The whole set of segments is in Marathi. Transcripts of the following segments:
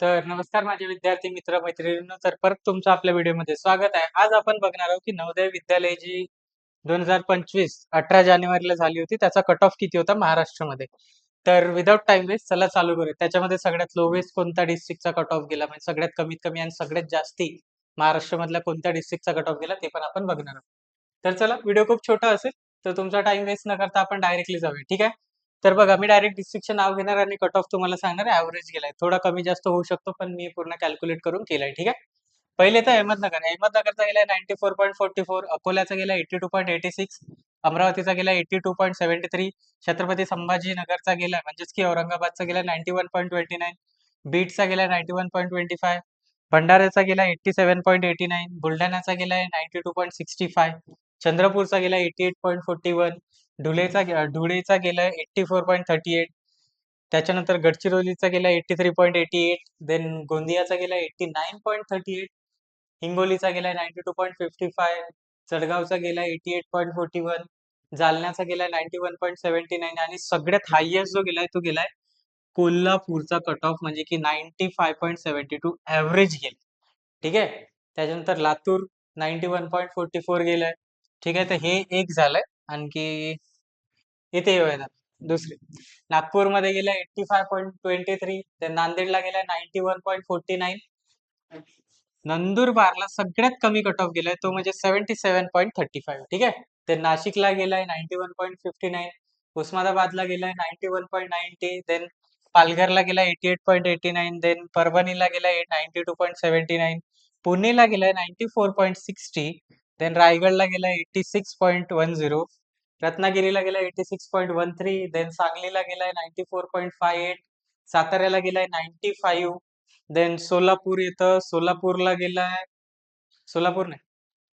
तर नमस्कार माझे विद्यार्थी मित्र मैत्रिणींनो तर परत तुमचं आपल्या व्हिडिओमध्ये स्वागत आहे. आज आपण बघणार आहोत की नवोदय विद्यालय जी दोन हजार पंचवीस अठरा जानेवारीला झाली होती त्याचा कट ऑफ किती होता महाराष्ट्रामध्ये? तर विदाउट टाइम वेस्ट चला चालू करूया. त्याच्यामध्ये सगळ्यात लोवेस्ट कोणत्या डिस्ट्रिक्टचा कट ऑफ गेला? म्हणजे सगळ्यात कमीत कमी आणि सगळ्यात जास्ती महाराष्ट्रामधल्या कोणत्या डिस्ट्रिक्टचा कट ऑफ गेला ते पण आपण बघणार आहोत. तर चला व्हिडिओ खूप छोटा असेल तर तुमचा टाइम वेस्ट न करता आपण डायरेक्टली जाऊया. ठीक आहे? तर बघा मी डायरेक्ट डिस्ट्रिक्टचे नाव घेणार आणि कट ऑफ तुम्हाला सांगणार ऍव्हरेज गेलाय. थोडा कमी जास्त होऊ शकतो पण मी पूर्ण कॅल्क्युलेट करून केलाय ठीक आहे? पहिले तर अहमदनगर. अहमदनगरचा गेला ninety four point forty four अकोल्याचा गेला eighty two point eighty six अमरावतीचा गेला eighty two point seventy three Chhatrapati संभाजीनगरचा गेला म्हणजेच की औरंगाबादचा गेला ninety one point twenty nine बीडचा गेला ninety one point twenty five भंडाऱ्याचा गेला eighty seven point eighty nine बुलढाण्याचा गेलाय ninety two point sixty five चंद्रपूरचा गेला eighty eight point forty one धुळेचा गे- धुळेचा गेला eighty four point thirty eight त्याच्यानंतर गडचिरोलीचा गेला eighty three point eighty eight then गोंदियाचा गेला eighty nine point thirty eight हिंगोलीचा गेला ninety two point fifty five जळगावचा गेला eighty eight point forty one जालन्याचा गेला ninety one point seventy nine आणि सगळ्यात हायएस्ट जो गेलाय तो गेलाय कोल्हापूरचा कट ऑफ म्हणजे की ninety five point seventy two average गेला ठीक आहे? त्याच्यानंतर Latur ninety one point forty four गेलाय. ठीक आहे? तर हे एक झालंय. आणखी इथे येतात दुसरी. नागपूरमध्ये गेला eighty five point twenty three तर नांदेडला गेला ninety one point forty nine नंदुरबारला सगळ्यात कमी कट ऑफ गेलाय तो म्हणजे seventy seven point thirty five ठीक आहे? तर नाशिकला गेलाय ninety one point fifty nine उस्मानाबादला गेलाय ninety one point ninety then पालघरला गेला eighty eight point eighty nine then परभणीला गेला ninety two point seventy nine पुणेला गेलाय ninety four point sixty then रायगडला गेला eighty six point one zero रत्नागिरीला गेला eighty six point one three then सांगलीला गेलाय ninety four point five eight साताऱ्याला गेलाय नाईन्टी फाईव्ह देन सोलापूर येतं. सोलापूरला गेलाय सोलापूर नाही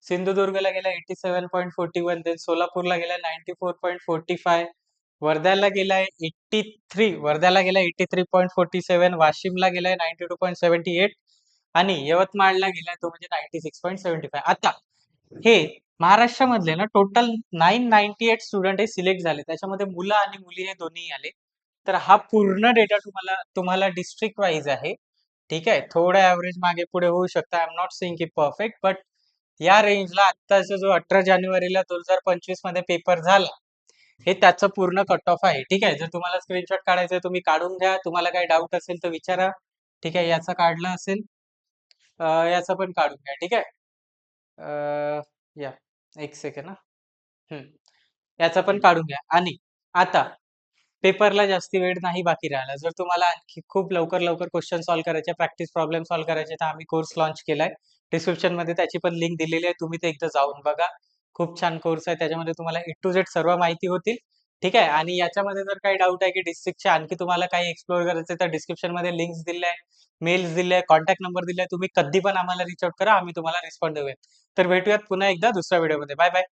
सिंधुदुर्गला गेला eighty seven point forty one then सोलापूरला गेलाय ninety four point forty five वर्ध्याला गेलाय एट्टी थ्री वर्ध्याला गेला eighty three point forty seven वाशिमला गेलाय ninety two point seventy eight आणि यवतमाळला गेलाय तो म्हणजे ninety six point seventy five आता हे महाराष्ट्रामधले ना total nine ninety eight student हे सिलेक्ट झाले. त्याच्यामध्ये मुलं आणि मुली हे दोन्ही आले. तर हा पूर्ण डेटा तुम्हाला तुम्हाला डिस्ट्रिक्ट वाईज आहे. ठीक आहे? थोडं ऍव्हरेज मागे पुढे होऊ शकतं. आय एम नॉट सेइंग की परफेक्ट बट या रेंजला आत्ताचा जो अठरा जानेवारीला दोन हजार पंचवीसमध्ये पेपर झाला हे त्याचं पूर्ण कट ऑफ आहे. ठीक आहे? जर तुम्हाला स्क्रीनशॉट काढायचं तुम्ही काढून घ्या. तुम्हाला काही डाऊट असेल तर विचारा. ठीक आहे? याचा काढला असेल. याचं याचा पण काढून घ्या. ठीक आहे? अं, या एक सेकंड ना हम्म. याचा पण काढून घ्या. आणि आता पेपरला जास्ती वेळ नाही बाकी राहिला. जर तुम्हाला आणखी खूप लवकर लवकर क्वेश्चन सॉल्व्ह करायचे प्रॅक्टिस प्रॉब्लेम सॉल्व्ह करायचे तर आम्ही कोर्स लॉन्च केलाय. डिस्क्रिप्शनमध्ये त्याची पण लिंक दिलेली आहे. तुम्ही ते एकदा जाऊन बघा. खूप छान कोर्स आहे. त्याच्यामध्ये तुम्हाला ए टू झेड सर्व माहिती होतील. ठीक आहे. आणि याच्यामध्ये जर काही डाऊट आहे की डिस्ट्रिक्टचे आणखी तुम्हाला काही एक्सप्लोर करायचं तर डिस्क्रिप्शनमध्ये लिंक्स दिले आहे मेल्स दिले आहे कॉन्टॅक्ट नंबर दिले आहे. तुम्ही कधी पण आम्हाला रिच आउट करा आम्ही तुम्हाला रिस्पॉन्ड देऊया. तर भेटूयात पुन्हा एकदा दुसऱ्या व्हिडिओमध्ये बाय बाय